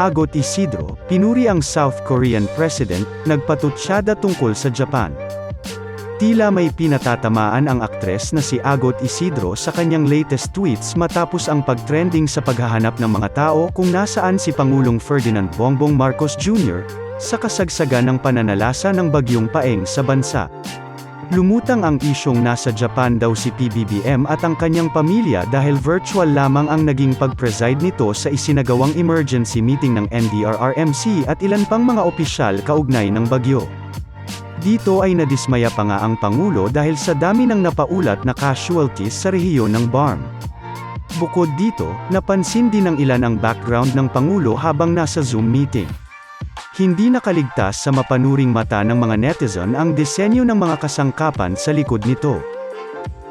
Agot Isidro, pinuri ang South Korean President, nagpatutsyada tungkol sa Japan. Tila may pinatatamaan ang aktres na si Agot Isidro sa kanyang latest tweets matapos ang pagtrending sa paghahanap ng mga tao kung nasaan si Pangulong Ferdinand Bongbong Marcos Jr. sa kasagsagan ng pananalasa ng bagyong paeng sa bansa. Lumutang ang isyong nasa Japan daw si PBBM at ang kanyang pamilya dahil virtual lamang ang naging pag-preside nito sa isinagawang emergency meeting ng NDRRMC at ilan pang mga opisyal kaugnay ng bagyo. Dito ay nadismaya pa nga ang Pangulo dahil sa dami ng napaulat na casualties sa rehiyon ng BARM. Bukod dito, napansin din ng ilan ang background ng Pangulo habang nasa Zoom meeting. Hindi nakaligtas sa mapanuring mata ng mga netizen ang disenyo ng mga kasangkapan sa likod nito.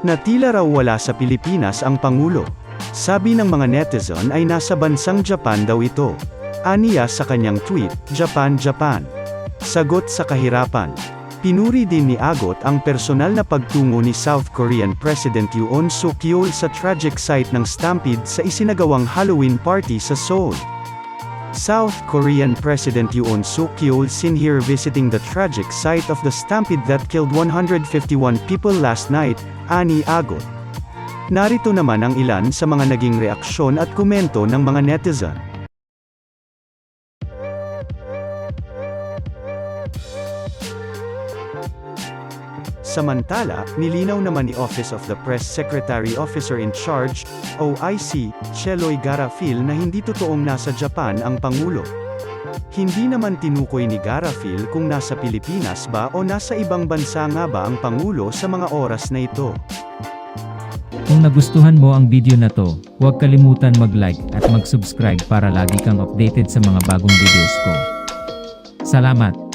Na tila raw wala sa Pilipinas ang Pangulo. Sabi ng mga netizen ay nasa bansang Japan daw ito. Aniya sa kanyang tweet, Japan Japan. Sagot sa kahirapan. Pinuri din ni Agot ang personal na pagtungo ni South Korean President Yoon Suk Yeol sa tragic site ng stampede sa isinagawang Halloween party sa Seoul. South Korean President Yoon Suk Yeol seen here visiting the tragic site of the stampede that killed 151 people last night, ani Agot. Narito naman ang ilan sa mga naging reaksyon at komento ng mga netizen. Samantala, nilinaw naman ni Office of the Press Secretary Officer in Charge, OIC, Cheloy Garafil na hindi totoong nasa Japan ang Pangulo. Hindi naman tinukoy ni Garafil kung nasa Pilipinas ba o nasa ibang bansa nga ba ang Pangulo sa mga oras na ito. Kung nagustuhan mo ang video na to, huwag kalimutan mag-like at mag-subscribe para lagi kang updated sa mga bagong videos ko. Salamat!